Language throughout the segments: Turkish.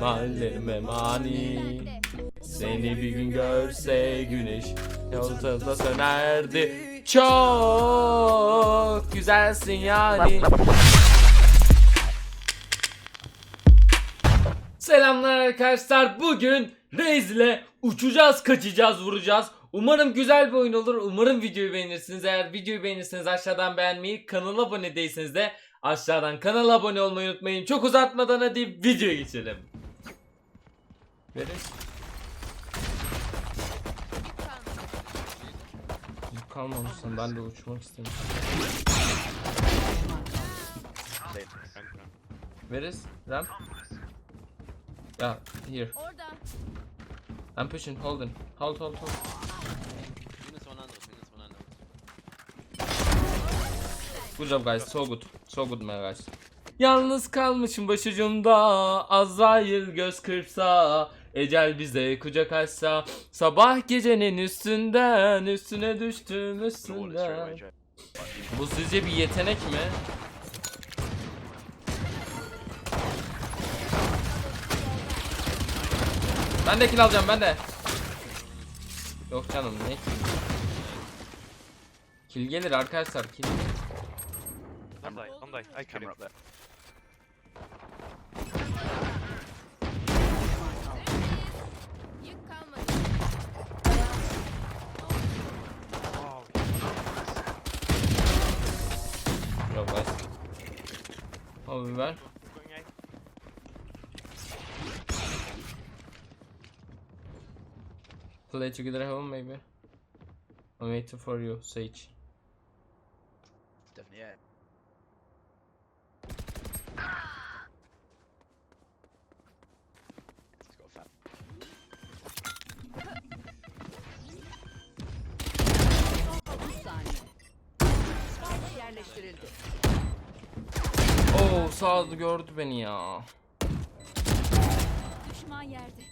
hallerime mani Seni bir gün görse güneş Yolda sönerdi Çok güzelsin yani Selamlar arkadaşlar. Bugün Reis ile uçacağız, kaçacağız, vuracağız. Umarım güzel bir oyun olur. Umarım videoyu beğenirsiniz. Eğer videoyu beğenirseniz aşağıdan beğenmeyi, kanala abone değilseniz de aşağıdan kanala abone olmayı unutmayın. Çok uzatmadan hadi videoya geçelim. Verin. Yük kalmamışsın. Ben de uçmak istemiştim. Where is Ram? Yeah, here. Orada. I'm pushing. Hold, hold, hold. Minus 100, minus 100. Good job guys, so good. So good my guys. Yalnız kalmışım başucumda Azrail göz kırpsa Ecel bize kucak açsa Sabah gecenin üstünden Üstüne düştüm üstünden. Bu sizce bir yetenek mi? Ben de kill alacağım ben de. Yok canım ne kill? Kill gelir arkadaşlar kill. Don't die, don't die. I kill Abi ver going A. Play together home maybe. I'm waiting for you, Sage. Definitely, yeah. He's got a fat. 30 saniye. Spike yerleştirildi. Sağ gördü beni ya. Düşman yerde.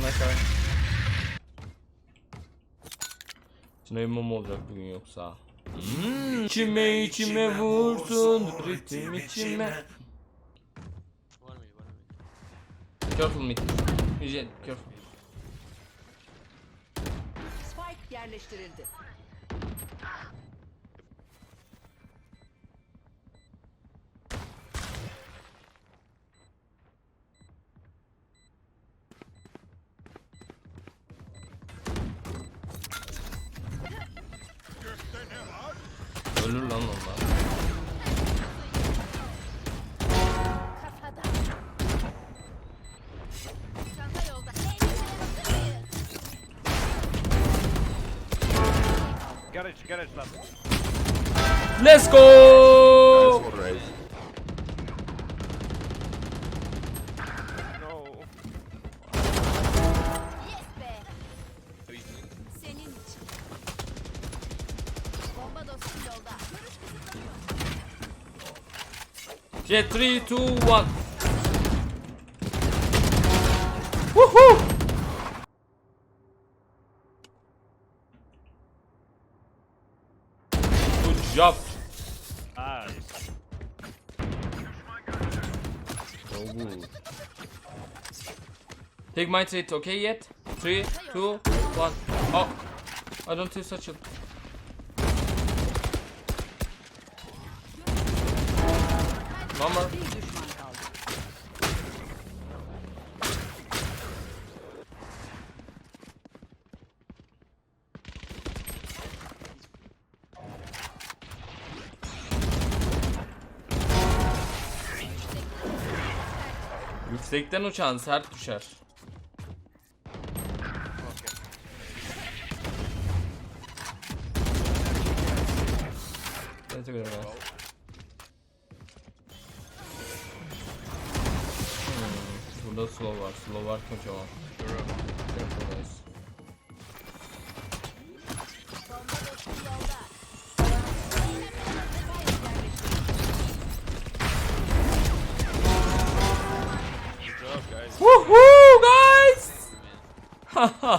Ne kadar? Şimdi imam olacak bugün yoksa. Hmm, içime içime vursun ritim içime. Careful mid. Jet, careful. Spike yerleştirildi. Garage, garage left. Let's go! No. Yes be. Who you doing? Senin için. Bomba dostum yolda. Jet 3, 2, 1. Job. Nice. Good. Take my trade, okay yet? 3, 2, 1. Oh! I don't see such a... Number. Yüksekten uçan sert düşer. Evet, mi? Hmm, Burada slow var. Slow var kocaman.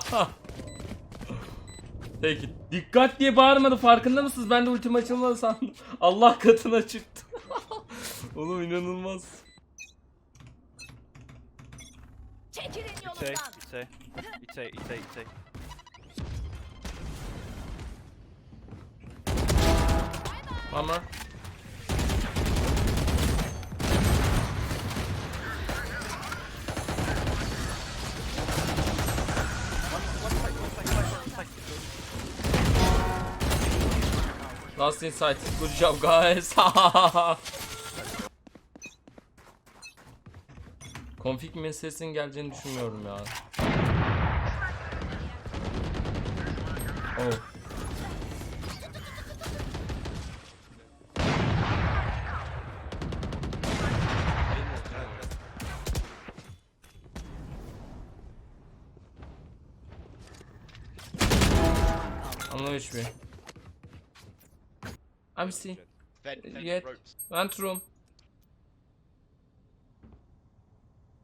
Peki dikkat diye bağırmadı farkında mısınız? Ben de ultim açılmadı sandım. Allah katına çıktı. Oğlum inanılmaz. Çekilin yolumdan. it's A. It's A, it's A, Last insight. Good job guys. Config meselesinin geleceğini düşünmüyorum ya. Oh. I'm C. Fed, fed Yet. ropes. Vent room.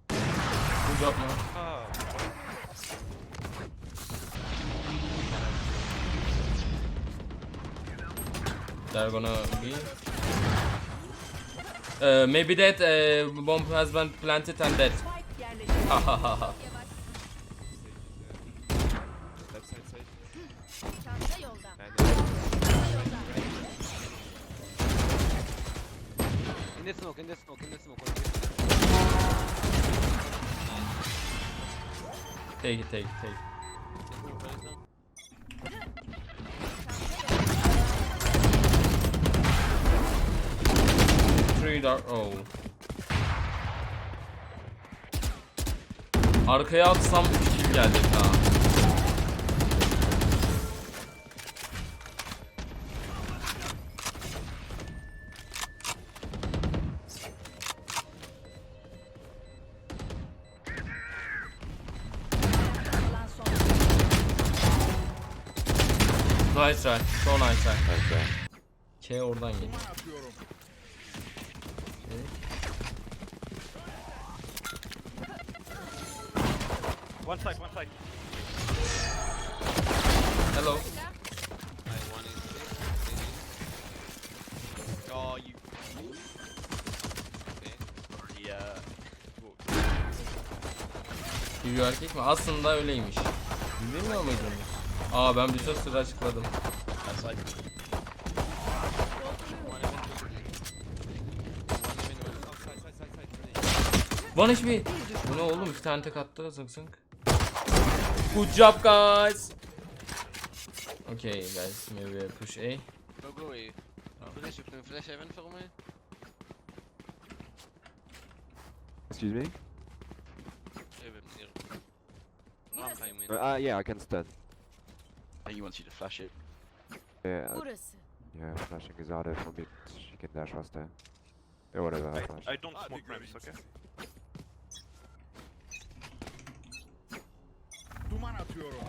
Good job man. Oh. They're gonna be. Uh, maybe that uh, bomb has been planted and dead. Spike. Ha ha ha ha. İn the smoke, in the smoke, in the smoke. Take it take it take it. Three dark. Oh. Arkaya atsam 3 kill gelecek daha. Nice try. So nice try. K oradan geliyor. One side, one side. Hello. I one is Oh, you. Okay. Yeah. Yürüyor erkek mi? Aslında öyleymiş. Bilmiyor muydunuz? Aa ben bütün sırrı açıkladım. One HP. Bu ne oğlum? İki tane tek attı zınk zınk. Good job guys. Okay guys, maybe push A. Go, go away. Flash, you can flash event for me? Excuse me? Mean. Uh, uh, yeah, I can stand. Oh, he wants you to flash it. Yeah, uh, Burası. yeah, flashing is out there for me. She can dash us there. Yeah, whatever, I flash. I don't smoke ramps, okay? Duman atıyorum.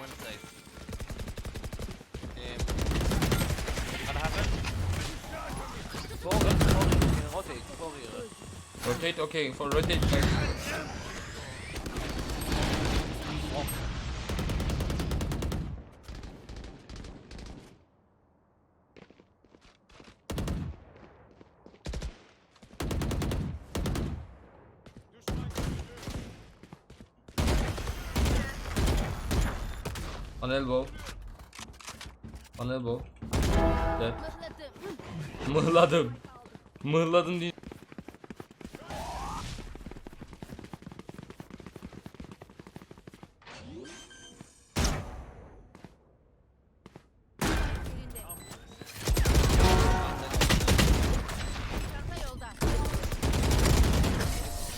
One side. Um, Gonna happen? four, four, rotate, four here. Rotate okay for rotate. guys. On elbow. On elbow. Dead. Mıhladım. Mıhladım. Mıhladım değil.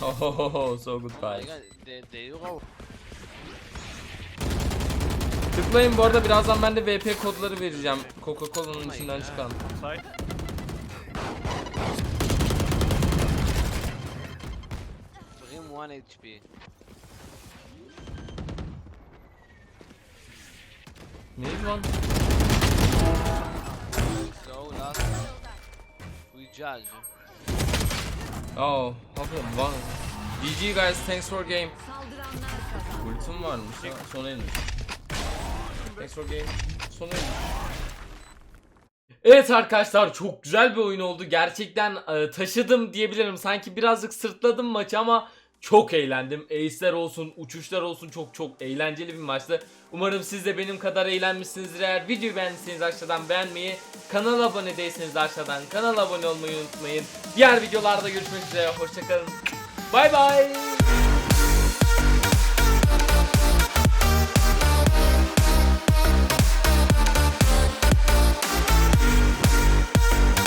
Oh, so good guys. Tıklayın bu arada birazdan ben de VP kodları vereceğim. Coca-Cola'nın içinden çıkan. Brim 1 HP. Neydi lan? So, last. We judge. Oh, okay, one. GG guys, thanks for game. Ultim varmış ya, son elmiş. Nice for game. Sonu Evet arkadaşlar çok güzel bir oyun oldu. Gerçekten e, taşıdım diyebilirim. Sanki birazcık sırtladım maçı ama çok eğlendim. Ace'ler olsun, uçuşlar olsun çok çok eğlenceli bir maçtı. Umarım siz de benim kadar eğlenmişsinizdir. Eğer videoyu beğendiyseniz aşağıdan beğenmeyi, kanala abone değilseniz de aşağıdan kanala abone olmayı unutmayın. Diğer videolarda görüşmek üzere. Hoşçakalın. Bay bay.